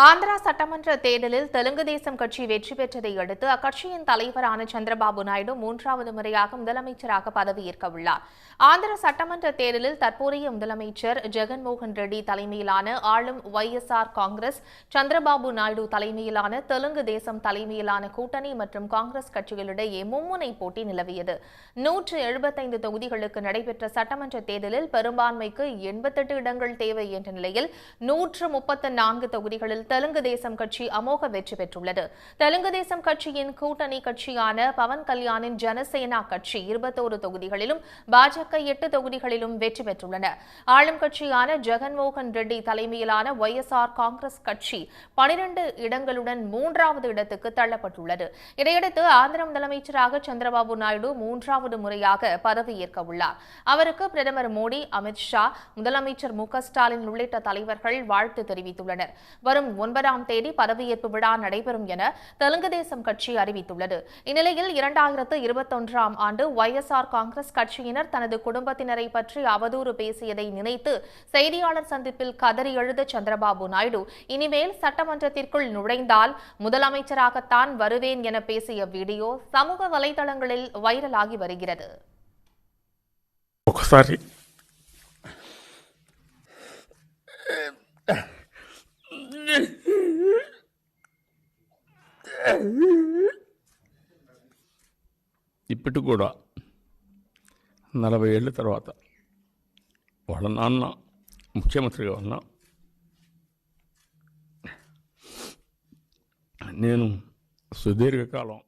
ஆந்திரா சட்டமன்ற தேர்தலில் தெலுங்கு தேசம் கட்சி வெற்றி பெற்றதை அடுத்து அக்கட்சியின் தலைவரான சந்திரபாபு நாயுடு மூன்றாவது முறையாக முதலமைச்சராக பதவியேற்க உள்ளார் ஆந்திர சட்டமன்ற தேர்தலில் தற்போதைய முதலமைச்சர் ஜெகன்மோகன் ரெட்டி தலைமையிலான ஆளும் ஒய்எஸ்ஆர் காங்கிரஸ் சந்திரபாபு நாயுடு தலைமையிலான தெலுங்கு தேசம் தலைமையிலான கூட்டணி மற்றும் காங்கிரஸ் கட்சிகளிடையே மும்முனை போட்டி நிலவியது. நூற்று எழுபத்தைந்து தொகுதிகளுக்கு நடைபெற்ற சட்டமன்ற தேர்தலில் பெரும்பான்மைக்கு எண்பத்தெட்டு இடங்கள் தேவை என்ற நிலையில் நூற்று முப்பத்து நான்கு தொகுதிகளில் தெலுங்கு தேசம் கட்சி அமோக வெற்றி பெற்றுள்ளது. தெலுங்கு தேசம் கட்சியின் கூட்டணி கட்சியான பவன் கல்யாணின் ஜனசேனா கட்சி இருபத்தோரு தொகுதிகளிலும் பாஜக எட்டு தொகுதிகளிலும் வெற்றி பெற்றுள்ளன. ஆளும் கட்சியான ஜெகன்மோகன் ரெட்டி தலைமையிலான ஒய்எஸ்ஆர் காங்கிரஸ் கட்சி பனிரெண்டு இடங்களுடன் மூன்றாவது இடத்துக்கு தள்ளப்பட்டுள்ளது. இதையடுத்து ஆந்திர முதலமைச்சராக சந்திரபாபு நாயுடு மூன்றாவது முறையாக பதவியேற்க உள்ளார். அவருக்கு பிரதமர் மோடி அமித் ஷா முதலமைச்சர் மு க ஸ்டாலின் உள்ளிட்ட தலைவர்கள் வாழ்த்து தெரிவித்துள்ளனர். வரும் ஒன்பதாம் தேதி பதவியேற்பு விழா நடைபெறும் என தெலுங்கு தேசம் கட்சி அறிவித்துள்ளது இந்நிலையில் இரண்டாயிரத்து இருபத்தொன்றாம் ஆண்டு ஒய்எஸ்ஆர் காங்கிரஸ் கட்சியினர் தனது குடும்பத்தினரை பற்றி அவதூறு பேசியதை நினைத்து செய்தியாளர் சந்திப்பில் கதறி எழுத சந்திரபாபு நாயுடு இனிமேல் சட்டமன்றத்திற்குள் நுழைந்தால் முதலமைச்சராகத்தான் வருவேன் என பேசிய வீடியோ சமூக வலைதளங்களில் வைரலாகி வருகிறது ఒకసారి ఇప్పటికి కూడా నలభై ఏళ్ళ తర్వాత వాళ్ళ నాన్న ముఖ్యమంత్రిగా ఉన్నా నేను సుదీర్ఘకాలం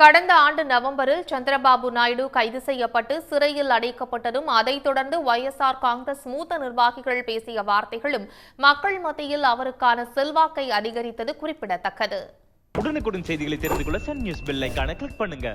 கடந்த ஆண்டு நவம்பரில் சந்திரபாபு நாயுடு கைது செய்யப்பட்டு சிறையில் அடைக்கப்பட்டதும் அதைத் தொடர்ந்து ஒய்எஸ்ஆர் காங்கிரஸ் மூத்த நிர்வாகிகள் பேசிய வார்த்தைகளும் மக்கள் மத்தியில் அவருக்கான செல்வாக்கை அதிகரித்தது குறிப்பிடத்தக்கது. உடனுக்குடன் செய்திகளை தெரிந்து கொள்ள சன் நியூஸ் பெல் கிளிக் பண்ணுங்க.